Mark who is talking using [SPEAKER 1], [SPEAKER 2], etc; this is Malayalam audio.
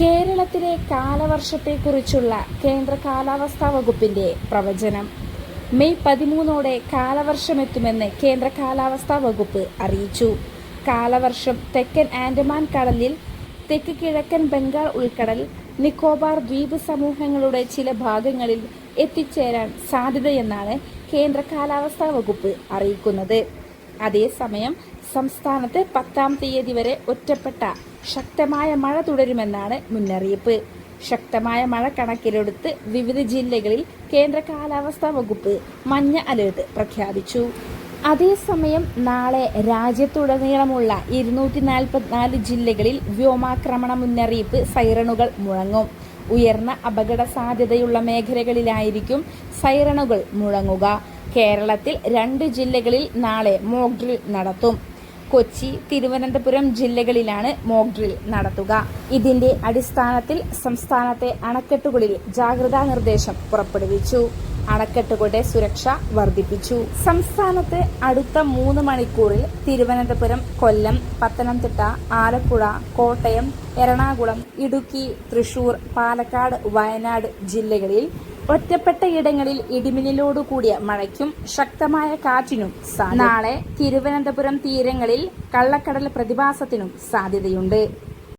[SPEAKER 1] കേരളത്തിലെ കാലവർഷത്തെക്കുറിച്ചുള്ള കേന്ദ്ര കാലാവസ്ഥാ വകുപ്പിന്റെ പ്രവചനം. മെയ് പതിമൂന്നോടെ കാലവർഷമെത്തുമെന്ന് കേന്ദ്ര കാലാവസ്ഥാ വകുപ്പ് അറിയിച്ചു. കാലവർഷം തെക്കൻ ആൻഡമാൻ കടലിൽ തെക്ക് കിഴക്കൻ ബംഗാൾ ഉൾക്കടൽ നിക്കോബാർ ദ്വീപ് സമൂഹങ്ങളുടെ ചില ഭാഗങ്ങളിൽ എത്തിച്ചേരാൻ സാധ്യതയെന്നാണ് കേന്ദ്ര കാലാവസ്ഥാ വകുപ്പ് അറിയിക്കുന്നത്. അതേസമയം സംസ്ഥാനത്ത് പത്താം തീയതി വരെ ഒറ്റപ്പെട്ട ശക്തമായ മഴ തുടരുമെന്നാണ് മുന്നറിയിപ്പ്. ശക്തമായ മഴ കണക്കിലെടുത്ത് വിവിധ ജില്ലകളിൽ കേന്ദ്ര കാലാവസ്ഥാ വകുപ്പ് മഞ്ഞ അലേർട്ട് പ്രഖ്യാപിച്ചു. അതേസമയം നാളെ രാജ്യത്തുടനീളമുള്ള ഇരുന്നൂറ്റി നാൽപ്പത്തിനാല് ജില്ലകളിൽ വ്യോമാക്രമണ മുന്നറിയിപ്പ് സൈറണുകൾ മുഴങ്ങും. ഉയർന്ന അപകട സാധ്യതയുള്ള മേഖലകളിലായിരിക്കും സൈറണുകൾ മുഴങ്ങുക. കേരളത്തിൽ രണ്ട് ജില്ലകളിൽ നാളെ മോക്ക് ഡ്രിൽ നടത്തും. കൊച്ചി തിരുവനന്തപുരം ജില്ലകളിലാണ് മോക്ക് ഡ്രിൽ നടത്തുക. ഇതിന്റെ അടിസ്ഥാനത്തിൽ സംസ്ഥാനത്തെ അണക്കെട്ടുകളിൽ ജാഗ്രതാ നിർദ്ദേശം പുറപ്പെടുവിച്ചു. അണക്കെട്ടുകളുടെ സുരക്ഷ വർദ്ധിപ്പിച്ചു. സംസ്ഥാനത്ത് അടുത്ത മൂന്ന് മണിക്കൂറിൽ തിരുവനന്തപുരം കൊല്ലം പത്തനംതിട്ട ആലപ്പുഴ കോട്ടയം എറണാകുളം ഇടുക്കി തൃശൂർ പാലക്കാട് വയനാട് ജില്ലകളിൽ ഒറ്റപ്പെട്ട ഇടങ്ങളിൽ ഇടിമിന്നലോട് കൂടിയ മഴയ്ക്കും ശക്തമായ കാറ്റിനും നാളെ തിരുവനന്തപുരം തീരങ്ങളിൽ കള്ളക്കടൽ പ്രതിഭാസത്തിനും സാധ്യതയുണ്ട്.